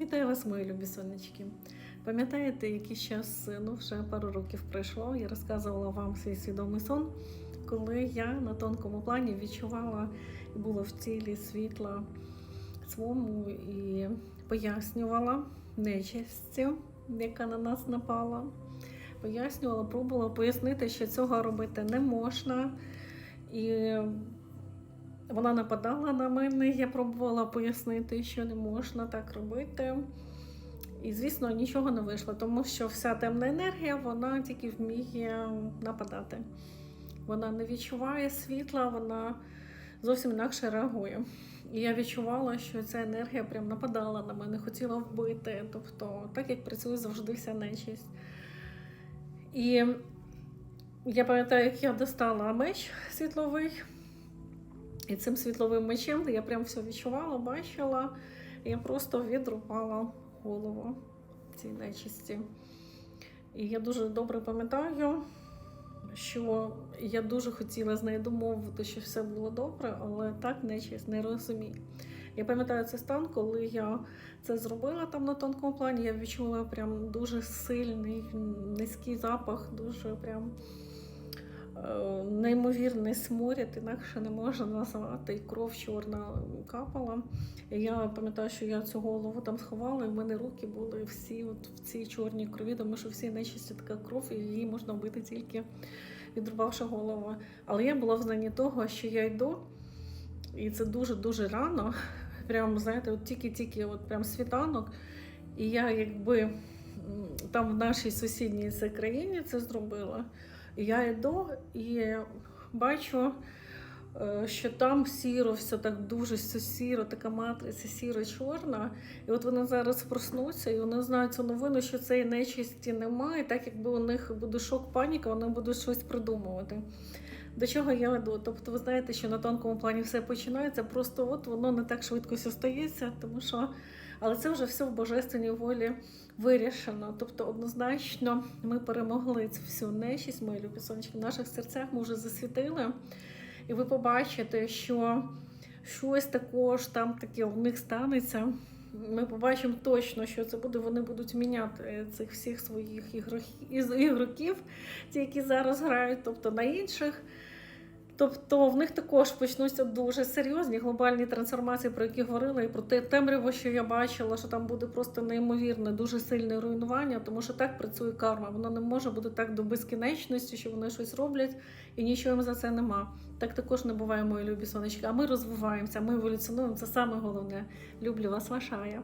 Вітаю вас, мої любі сонечки. Пам'ятаєте, який час, ну вже пару років пройшло, я розказувала вам свій свідомий сон, коли я на тонкому плані відчувала і була в цілі світла своєму і пояснювала нечистю, яка на нас напала. Пояснювала, пробувала пояснити, що цього робити не можна. І вона нападала на мене, я пробувала пояснити, що не можна так робити. І, звісно, нічого не вийшло, тому що вся темна енергія вона тільки вміє нападати. Вона не відчуває світла, вона зовсім інакше реагує. І я відчувала, що ця енергія прям нападала на мене, хотіла вбити. Тобто, так як працює завжди вся нечисть. І я пам'ятаю, як я достала меч світловий. І цим світловим мечем я прям все відчувала, бачила. Я просто відрубала голову цій нечисті. І я дуже добре пам'ятаю, що я дуже хотіла з нею домовити, що все було добре, але так нечисть не розуміє. Я пам'ятаю цей стан, коли я це зробила там на тонкому плані, я відчула прям дуже сильний низький запах, дуже прям неймовірний сморід, інакше не можна назвати, і кров чорна капала. Я пам'ятаю, що я цю голову там сховала, і в мене руки були всі от в цій чорній крові, тому що всі нечисті така кров, і її можна вбити тільки відрубавши голову. Але я була в знанні того, що я йду, і це дуже-дуже рано. Прям, знаєте, от тільки-тільки от прям світанок. І я якби там в нашій сусідній країні це зробила. І я йду і бачу, е, що там сіро, все так дуже все сіро, така матриця сіро-чорна. І от вони зараз проснуться, і вони знають цю новину, що цієї нечисті немає. Так якби у них буде шок, паніка, вони будуть щось придумувати. До чого я веду? Тобто, ви знаєте, що на тонкому плані все починається, просто от воно не так швидко все стається, тому що. Але це вже все в божественній волі вирішено. Тобто, однозначно, ми перемогли цю всю нечість, мої любі сонечки, в наших серцях ми вже засвітили. І ви побачите, що щось також там таке у них станеться. Ми побачимо точно, що це буде. Вони будуть міняти цих всіх своїх ігроків, ті, які зараз грають, тобто на інших. Тобто в них також почнуться дуже серйозні глобальні трансформації, про які говорила, і про те темряво, що я бачила, що там буде просто неймовірне, дуже сильне руйнування, тому що так працює карма. Вона не може бути так до безкінечності, що вони щось роблять і нічого їм за це нема. Так також не буває, мої любі сонечки. А ми розвиваємося, ми еволюціонуємо. Це саме головне. Люблю вас, ваша Ая.